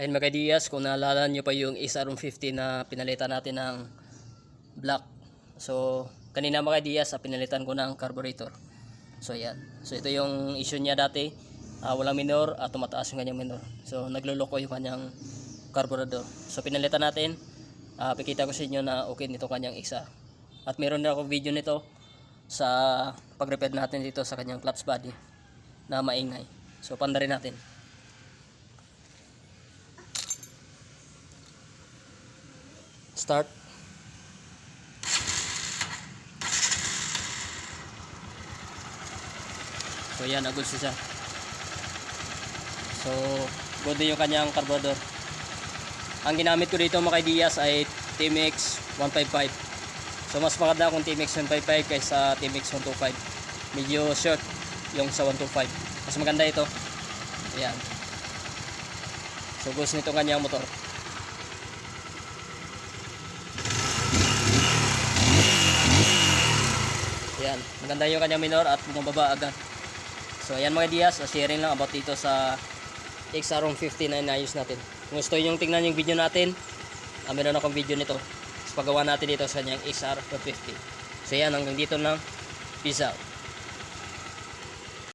Ayun mga Diaz, kung naalala nyo pa yung SR-50 na pinalitan natin ng black. So, kanina mga Diaz, ah, pinalitan ko ng carburetor. So, yan. So, ito yung issue niya dati. Ah, walang minor at tumataas yung kanyang minor. So, nagluloko yung kanyang carburetor. So, pinalitan natin. Ah, pikita ko sa inyo na okay nito kanyang XR. At meron na ako video nito sa pag-repair natin dito sa kanyang clutch body na maingay. So, panda rin natin. Start. So yan, agad siya. So, good yung kanyang carburetor. Ang ginamit ko dito mga Diaz ay TMX 155. So mas maganda kung TMX 155 kaysa TMX 125. Medyo short yung sa 125. Mas maganda ito. Ayan. So gusto nito kanyang motor. Ayan, maganda yung kanyang minor at bumababa agad. So ayan mga Diaz, sharing lang about dito sa XR-50 na inayos natin. Kung gusto nyo tingnan yung video natin, ah, meron akong video nito. Tapos pagawa natin dito sa kanyang XR-50. So yan, hanggang dito lang. Peace out.